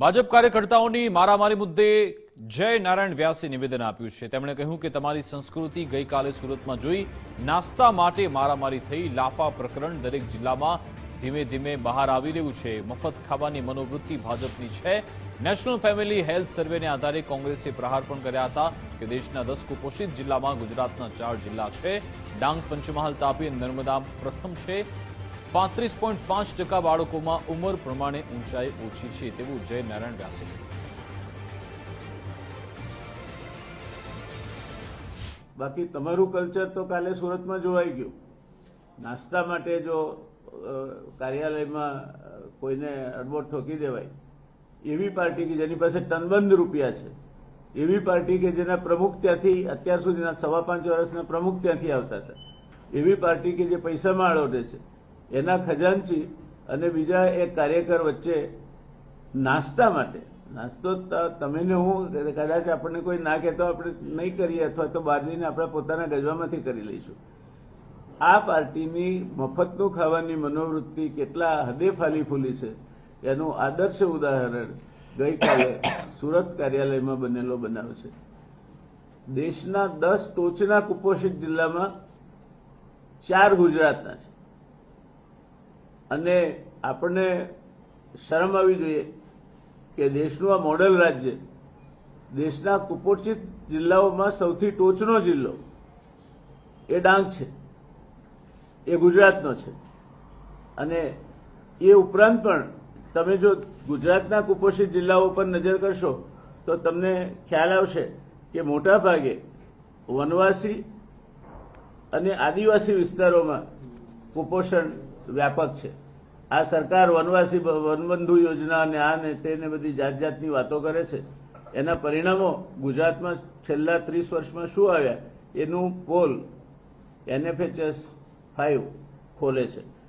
ભાજપ કાર્યકર્તાઓની મારામારી મુદ્દે જય નારાયણ વ્યાસે નિવેદન આપ્યું છે. તેમણે કહ્યું કે તમારી સંસ્કૃતિ ગઈકાલે સુરતમાં જોઈ નાસ્તા માટે મારામારી થઈ. લાફા પ્રકરણ દરેક જિલ્લામાં ધીમે ધીમે બહાર આવી રહ્યું છે. મફત ખાવાની મનોવૃત્તિ ભાજપની છે. નેશનલ ફેમિલી હેલ્થ સર્વેને આધારે કોંગ્રેસે પ્રહાર પણ કર્યા હતા કે દેશના દસ કુપોષિત જિલ્લામાં ગુજરાતના ચાર જિલ્લા છે. ડાંગ, પંચમહાલ, તાપી નર્મદા પ્રથમ છે. પાંત્રીસ પોઈન્ટ પાંચ ટકા બાળકોમાં ઉંમર પ્રમાણે ઊંચાઈ ઓછી છે તેવું જયનારાયણ વ્યાસે. બાકી તમારું કલ્ચર તો કાલે સુરતમાં જોવાઈ ગયું. નાસ્તા માટે જો કાર્યાલયમાં કોઈને અડબોટ ઠોકી દેવાય, એવી પાર્ટી કે જેની પાસે ટનબંધ રૂપિયા છે, એવી પાર્ટી કે જેના પ્રમુખ ત્યાંથી અત્યાર સુધીના સવા પાંચ વર્ષના પ્રમુખ ત્યાંથી આવતા હતા, એવી પાર્ટી કે જે પૈસામાં આળોટે છે એના ખજાનચી અને બીજા એક કાર્યકર વચ્ચે નાસ્તા માટે. નાસ્તો તમે ને હું, કદાચ આપણને કોઈ ના કહેતો આપણે નહીં કરીએ અથવા તો બહાર જઈને આપણા પોતાના ગજવામાંથી કરી લઈશું. આ પાર્ટીની મફતનું ખાવાની મનોવૃત્તિ કેટલા હદે ફાલી ફૂલી છે, એનું આદર્શ ઉદાહરણ ગઈકાલે સુરત કાર્યાલયમાં બનેલો બનાવ છે. દેશના દસ ટોચના કુપોષિત જિલ્લામાં ચાર ગુજરાતના છે. અને આપણને શરમ આવી જોઈએ કે દેશનું આ મોડલ રાજ્ય દેશના કુપોષિત જિલ્લાઓમાં સૌથી ટોચનો જિલ્લો એ ડાંગ છે, એ ગુજરાતનો છે. અને એ ઉપરાંત પણ તમે જો ગુજરાતના કુપોષિત જિલ્લાઓ પર નજર કરશો, તો તમને ખ્યાલ આવશે કે મોટા ભાગે વનવાસી અને આદિવાસી વિસ્તારોમાં કુપોષણ વ્યાપક છે. આ સરકાર વનવાસી વનબંધુ યોજના અને આ ને તે ને બધી જાત જાતની વાતો કરે છે. એના પરિણામો ગુજરાતમાં છેલ્લા ત્રીસ વર્ષમાં શું આવ્યા? એનું પોલ, એનએફએચએસ ફાઇવ ખોલે છે.